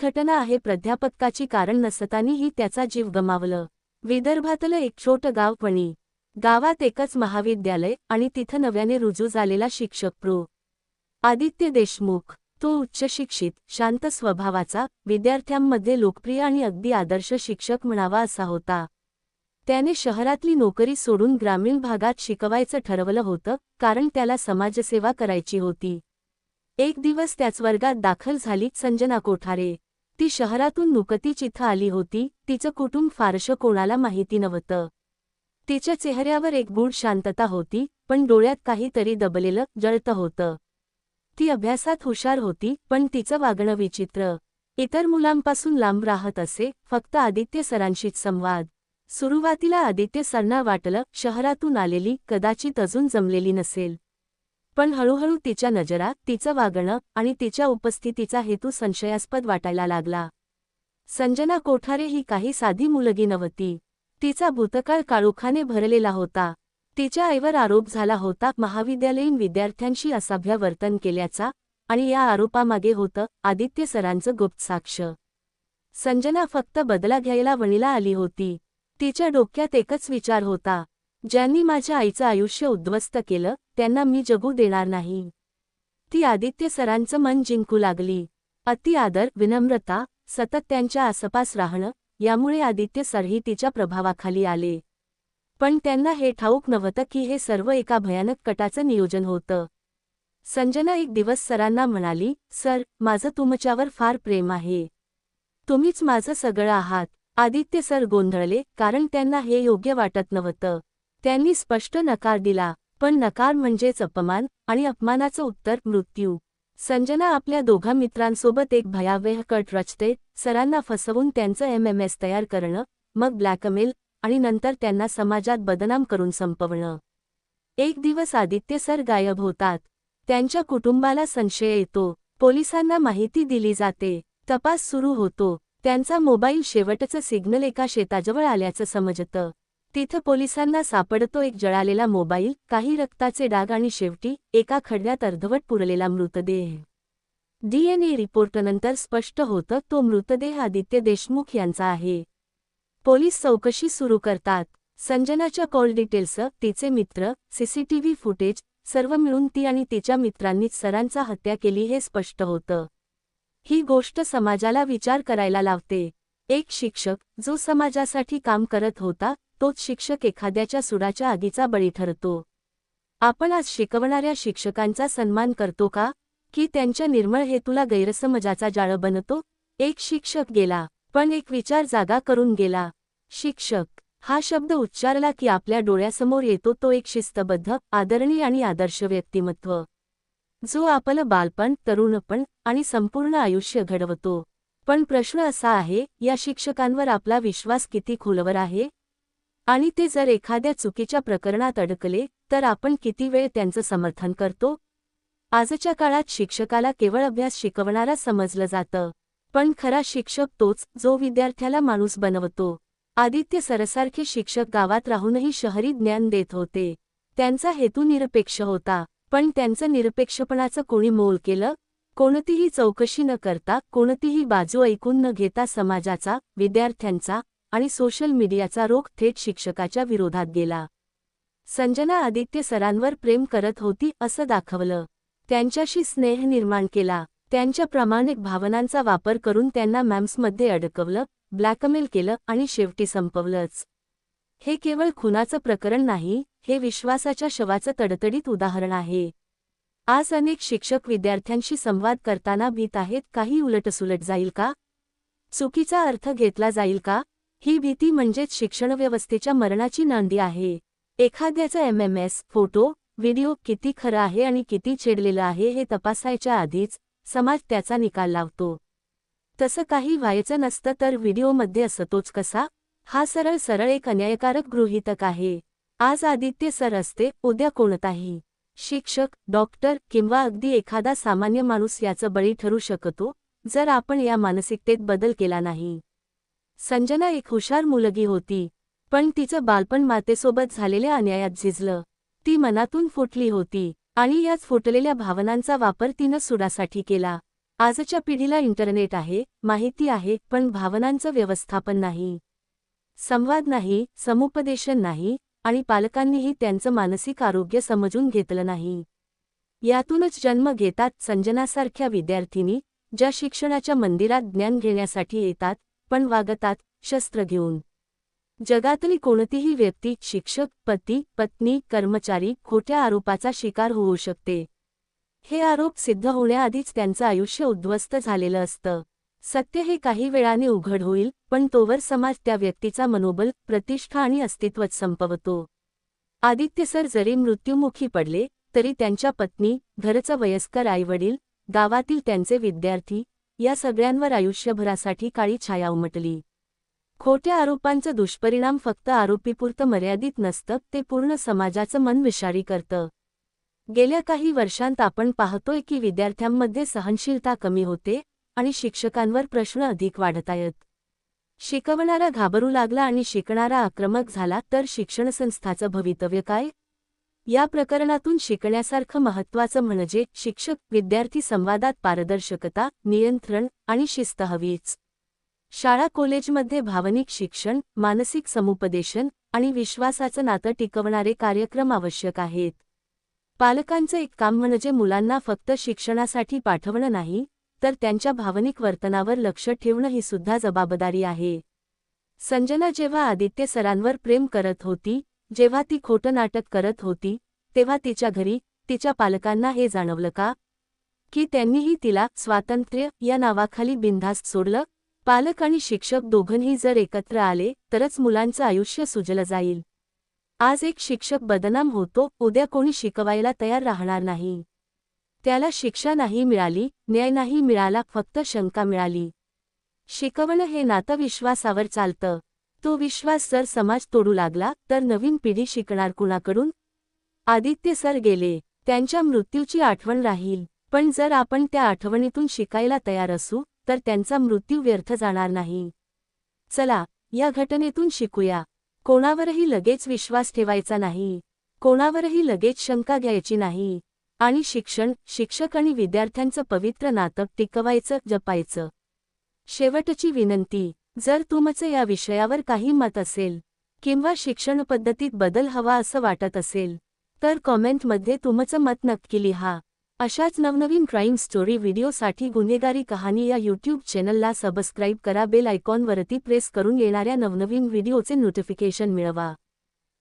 घटना आहे प्राध्यापकाची कारण नसतानीही त्याचा जीव गमावलं. विदर्भातलं एक छोटं गाव पणी गावात एकच महाविद्यालय आणि तिथं नव्याने रुजू झालेला शिक्षक प्रो. आदित्य देशमुख. तो उच्च शिक्षित शांत स्वभावाचा विद्यार्थ्यांमध्ये लोकप्रिय आणि अगदी आदर्श शिक्षक म्हणावा असा होता. त्याने शहरातली नोकरी सोडून ग्रामीण भागात शिकवायचं ठरवलं होतं कारण त्याला समाजसेवा करायची होती. एक दिवस त्याच वर्गात दाखल झाली संजना कोठारे. ती शहरातून नुकतीच इथं आली होती तिचं कुटुंब फारशं कोणाला माहिती नव्हतं. तिच्या चेहऱ्यावर एक गूढ शांतता होती पण डोळ्यात काहीतरी दबलेलं जळतं होतं. ती अभ्यासात हुशार होती पण तिचं वागणं विचित्र. इतर मुलांपासून लांब राहत असे फक्त आदित्य सरांशीच संवाद. सुरुवातीला आदित्य सरना वाटलं शहरातून आलेली कदाचित अजून जमलेली नसेल. पण हळूहळू तिच्या नजरा तिचं वागणं आणि तिच्या उपस्थितीचा हेतू संशयास्पद वाटायला लागला. संजना कोठारे ही काही साधी मुलगी नव्हती. तिचा भूतकाळ काळोखाने भरलेला होता. तिच्या आईवर आरोप झाला होता महाविद्यालयीन विद्यार्थ्यांशी असभ्य वर्तन केल्याचा आणि या आरोपामागे होतं आदित्य सरांचं गुप्त साक्ष संजना फक्त बदला घ्यायला वणीला आली होती. तिच्या डोक्यात एकच विचार होता. ज्यांनी माझ्या आईचं आयुष्य उद्ध्वस्त केलं त्यांना मी जगू देणार नाही. ती आदित्य सरांचं मन जिंकू लागली. अति आदर विनम्रता सतत त्यांच्या आसपास राहणं यामुळे आदित्य सरही तिच्या प्रभावाखाली आले. पण त्यांना हे ठाऊक नव्हतं की हे सर्व एका भयानक कटाचं नियोजन होतं. संजना एक दिवस सरांना म्हणाली सर माझं तुमच्यावर फार प्रेम आहे. तुम्हीच माझं सगळं आहात. आदित्य सर गोंधळले कारण त्यांना हे योग्य वाटत नव्हतं. त्यांनी स्पष्ट नकार दिला पण नकार म्हणजेच अपमान आणि अपमानाचं उत्तर मृत्यू. संजना आपल्या दोघा मित्रांसोबत एक भयावह कट रचते सरांना फसवून त्यांचं एमएमएस तयार करणं मग ब्लॅकमेल आणि नंतर त्यांना समाजात बदनाम करून संपवणं. एक दिवस आदित्य सर गायब होतात. त्यांच्या कुटुंबाला संशय येतो. पोलिसांना माहिती दिली जाते. तपास सुरू होतो. त्यांचा मोबाईल शेवटचं सिग्नल एका शेताजवळ आल्याचं समजतं. तिथं पोलिसांना सापडतो एक जळालेला मोबाईल काही रक्ताचे डाग आणि शेवटी एका खड्ड्यात अर्धवट पुरलेला मृतदेह. डीएनए रिपोर्टनंतर स्पष्ट होतं तो मृतदेह आदित्य देशमुख यांचा आहे. पोलीस चौकशी सुरू करतात. संजनाच्या कॉल डिटेल्स तिचे मित्र सीसीटीव्ही फुटेज सर्व मिळून ती आणि तिच्या मित्रांनीच सरांचा हत्या केली हे स्पष्ट होतं. ही गोष्ट समाजाला विचार करायला लावते. एक शिक्षक जो समाजासाठी काम करत होता तोच शिक्षक एखाद्याच्या सुडाच्या आगीचा बळी ठरतो. आपण आज शिकवणाऱ्या शिक्षकांचा सन्मान करतो का? की त्यांच्या निर्मळ हेतूला गैरसमजाचा जाळ बनतो? एक शिक्षक गेला पण एक विचार जागा करून गेला. शिक्षक हा शब्द उच्चारला की आपल्या डोळ्यासमोर येतो तो एक शिस्तबद्ध आदरणीय आणि आदर्श व्यक्तिमत्व. जो आपलं बालपण तरुणपण आणि संपूर्ण आयुष्य घडवतो. पण प्रश्न असा आहे या शिक्षकांवर आपला विश्वास किती खोलवर आहे? आणि ते जर एखाद्या चुकीच्या प्रकरणात अडकले तर आपण किती वेळ त्यांचं समर्थन करतो? आजच्या काळात शिक्षकाला केवळ अभ्यास शिकवणारा समजलं जातं. पण खरा शिक्षक तोच जो विद्यार्थ्याला माणूस बनवतो. आदित्य सरसारखे शिक्षक गावात राहूनही शहरी ज्ञान देत होते. त्यांचा हेतू निरपेक्ष होता. पण त्यांचं निरपेक्षपणाचं कोणी मोल केलं? कोणतीही चौकशी न करता कोणतीही बाजू ऐकून न घेता समाजाचा विद्यार्थ्यांचा आणि सोशल मीडियाचा रोख थेट शिक्षकाच्या विरोधात गेला. संजना आदित्य सरांवर प्रेम करत होती असं दाखवलं. त्यांच्याशी स्नेह निर्माण केला. त्यांच्या प्रामाणिक भावनांचा वापर करून त्यांना मॅम्समध्ये अडकवलं ब्लॅकमेल केलं आणि शेवटी संपवलंच. हे केवळ खुनाचं प्रकरण नाही हे विश्वासाच्या शवाचं तडतडीत उदाहरण आहे. आज अनेक शिक्षक विद्यार्थ्यांशी संवाद करताना भीत आहेत काही उलटसुलट जाईल का? चुकीचा अर्थ घेतला जाईल का? ही भीती म्हणजेच शिक्षणव्यवस्थेच्या मरणाची नांदी आहे. एखाद्याचा एमएमएस फोटो व्हिडिओ किती खरा आहे आणि किती छेडलेला आहे हे तपासायच्या आधीच समाज त्याचा निकाल लावतो. तसं काही व्हायचं नसतं तर व्हिडिओमध्ये असतोच कसा? हा सरळ सरळ एक अन्यायकारक गृहीतक आहे. आज आदित्य सर असते उद्या कोणताही. शिक्षक डॉक्टर किंवा अगदी एखादा सामान्य माणूस याचं बळी ठरू शकतो जर आपण या मानसिकतेत बदल केला नाही. संजना एक हुशार मुलगी होती पण तिचं बालपण मातेसोबत झालेल्या अन्यायात झिजलं. ती मनातून फुटली होती आणि याच फुटलेल्या भावनांचा वापर तिनं सुडासाठी केला. आजच्या पिढीला इंटरनेट आहे माहिती आहे पण भावनांचं व्यवस्थापन नाही. संवाद नाही समुपदेशन नाही आणि पालकांनीही त्यांचं मानसिक आरोग्य समजून घेतलं नाही. यातूनच जन्म घेतात संजनासारख्या विद्यार्थिनी ज्या शिक्षणाच्या मंदिरात ज्ञान घेण्यासाठी येतात पण वागतात शस्त्र घेऊन. जगातली कोणतीही व्यक्ती शिक्षक पती पत्नी कर्मचारी खोट्या आरोपाचा शिकार होऊ शकते. हे आरोप सिद्ध होण्याआधीच त्यांचं आयुष्य उद्ध्वस्त झालेलं असतं. सत्य हे काही वेळाने उघड होईल पण तोवर समाज त्या व्यक्तीचा मनोबल प्रतिष्ठा आणि अस्तित्वच संपवतो. आदित्य सर जरी मृत्युमुखी पडले तरी त्यांच्या पत्नी घरचं वयस्कर आईवडील गावातील त्यांचे विद्यार्थी या सगळ्यांवर आयुष्यभरासाठी काळी छाया उमटली. खोट्या आरोपांचं दुष्परिणाम फक्त आरोपीपुरतं मर्यादित नसतं ते पूर्ण समाजाचं मन विषारी करतं. गेल्या काही वर्षांत आपण पाहतोय की विद्यार्थ्यांमध्ये सहनशीलता कमी होते आणि शिक्षकांवर प्रश्न अधिक वाढतायत शिकवणारा घाबरू लागला आणि शिकणारा आक्रमक झाला तर शिक्षणसंस्थाचं भवितव्य काय? या प्रकरणातून शिकण्यासारखं महत्त्वाचं म्हणजे शिक्षक विद्यार्थी संवादात पारदर्शकता नियंत्रण आणि शिस्त हवीच शाळा कॉलेजमध्ये भावनिक शिक्षण मानसिक समुपदेशन आणि विश्वासाचं नातं टिकवणारे कार्यक्रम आवश्यक आहेत. पालकांचं एक काम म्हणजे मुलांना फक्त शिक्षणासाठी पाठवणं नाही तर त्यांच्या भावनिक वर्तनावर लक्ष ठेवणं ही सुद्धा जबाबदारी आहे. संजना जेव्हा आदित्य सरांवर प्रेम करत होती जेव्हा ती खोटं नाटक करत होती तेव्हा तिच्या घरी तिच्या पालकांना हे जाणवलं का? की त्यांनीही तिला स्वातंत्र्य या नावाखाली बिनधास्त सोडलं? पालक आणि शिक्षक दोघंही जर एकत्र आले तरच मुलांचं आयुष्य सुजलं जाईल. आज एक शिक्षक बदनाम होतो उद्या कोणी शिकवायला तयार राहणार नाही. त्याला शिक्षा नाही मिळाली न्याय नाही मिळाला फक्त शंका मिळाली. शिकवणं हे नातं विश्वासावर चालतं. तो विश्वास जर समाज तोडू लागला तर नवीन पिढी शिकणार कुणाकडून? आदित्य सर गेले त्यांच्या मृत्यूची आठवण राहील पण जर आपण त्या आठवणीतून शिकायला तयार असू तर त्यांचा मृत्यू व्यर्थ जाणार नाही. चला या घटनेतून शिकूया. कोणावरही लगेच विश्वास ठेवायचा नाही. कोणावरही लगेच शंका घ्यायची नाही. आणि शिक्षण शिक्षक आणि विद्यार्थ्यांचं पवित्र नातं टिकवायचं जपायचं. शेवटची विनंती. जर तुमचं या विषयावर काही मत असेल किंवा शिक्षण पद्धतीत बदल हवा असं वाटत असेल तर कॉमेंटमध्ये तुमचं मत नक्की लिहा. अशाच नवनवीन क्राईम स्टोरी व्हिडिओसाठी गुन्हेगारी कहाणी या यूट्यूब चॅनलला सबस्क्राईब करा बेल आयकॉनवरती प्रेस करून येणाऱ्या नवनवीन व्हिडिओचे नोटिफिकेशन मिळवा.